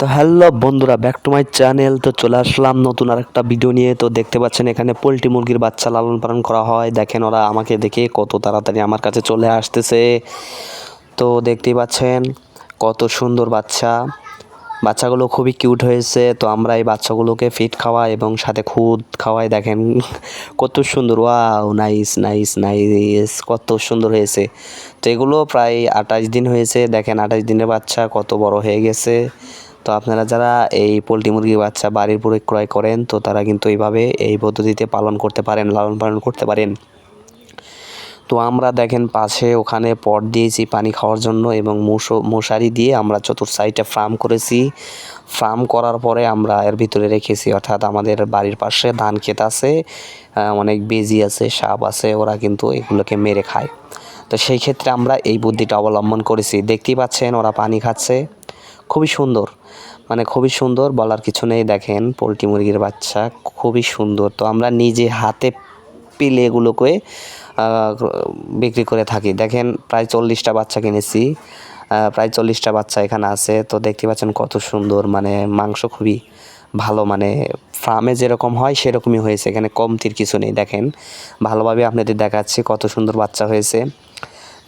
তো হ্যালো বন্ধুরা back to my channel তো চলে আসলাম নতুন আর একটা ভিডিও নিয়ে। তো দেখতে পাচ্ছেন এখানে পোলট্রি মুরগির বাচ্চা লালন পালন করা হয়। দেখেন ওরা আমাকে দেখে কত তাড়াতাড়ি আমার কাছে চলে আসতেছে। তো দেখতেই পাচ্ছেন কত সুন্দর বাচ্চা। বাচ্চাগুলো খুবই কিউট হয়েছে। তো আমরা এই বাচ্চাগুলোকে ফিট খাওয়াই এবং সাথে খুদ খাওয়াই। দেখেন কত সুন্দর। ওয়াও নাইস নাইস নাইস কত সুন্দর হয়েছে। তো এগুলো প্রায় আঠাশ দিন হয়েছে। দেখেন আঠাশ দিনের বাচ্চা কত বড় হয়ে গেছে। তো আপনারা যারা এই পোলট্রি মুরগির বাচ্চা বাড়ির পরে ক্রয় করেন, তো তারা কিন্তু এইভাবে এই পদ্ধতিতে পালন করতে পারেন, লালন পালন করতে পারেন। তো আমরা দেখেন পাশে ওখানে পট দিয়েছি পানি খাওয়ার জন্য এবং মশো মশারি দিয়ে আমরা চতুর সাইডে ফার্ম করেছি। ফার্ম করার পরে আমরা এর ভিতরে রেখেছি, অর্থাৎ আমাদের বাড়ির পাশে ধান ক্ষেত আছে অনেক বেজি আছে, সাপ আছে, ওরা কিন্তু এগুলোকে মেরে খায়। তো সেই ক্ষেত্রে আমরা এই বুদ্ধিটা অবলম্বন করেছি। দেখতেই পাচ্ছেন ওরা পানি খাচ্ছে। খুবই সুন্দর। মানে খুবই সুন্দর বলার কিছু নেই, দেখেন পোলট্রি মুরগির বাচ্চা খুবই সুন্দর। তো আমরা নিজে হাতে পিলে এগুলোকে বিক্রি করে থাকি। দেখেন প্রায় চল্লিশটা বাচ্চা কিনেছি প্রায় চল্লিশটা বাচ্চা এখানে আছে। তো দেখতে পাচ্ছেন কত সুন্দর মানে মাংস খুবই ভালো মানে ফার্মে যেরকম হয় সেরকমই হয়েছে। এখানে কমতির কিছু নেই, দেখেন। ভালোভাবে আপনাদের দেখাচ্ছি কত সুন্দর বাচ্চা হয়েছে।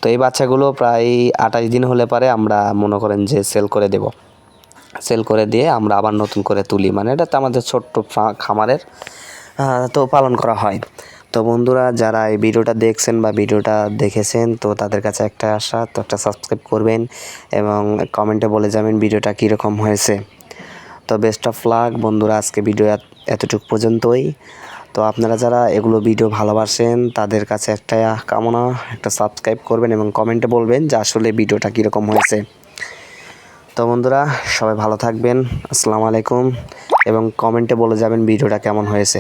তো এই বাচ্চাগুলো প্রায় আঠাশ দিন হলে পারে আমরা মনে করেন যে সেল করে দেব। সেল করে দিয়ে আমরা আবার নতুন করে তুলি। মানে এটা তো আমাদের ছোট্ট খামারের তো পালন করা হয়। তো বন্ধুরা, যারা এই ভিডিওটা দেখছেন বা ভিডিওটা দেখেছেন, তো তাদের কাছে একটা আশা, তো একটা সাবস্ক্রাইব করবেন এবং কমেন্টে বলে যাবেন ভিডিওটা কীরকম হয়েছে। তো বেস্ট অফ লাক বন্ধুরা, আজকে ভিডিও এতটুকু পর্যন্তই। তো আপনারা যারা এগুলো ভিডিও ভালোবাসেন, তাদের কাছে একটা কামনা, একটা সাবস্ক্রাইব করবেন এবং কমেন্টে বলবেন যে আসলে ভিডিওটা কীরকম হয়েছে। তো বন্ধুরা, সবাই ভালো থাকবেন, আসসালামু আলাইকুম এবং কমেন্টে বলে যাবেন ভিডিওটা কেমন হয়েছে।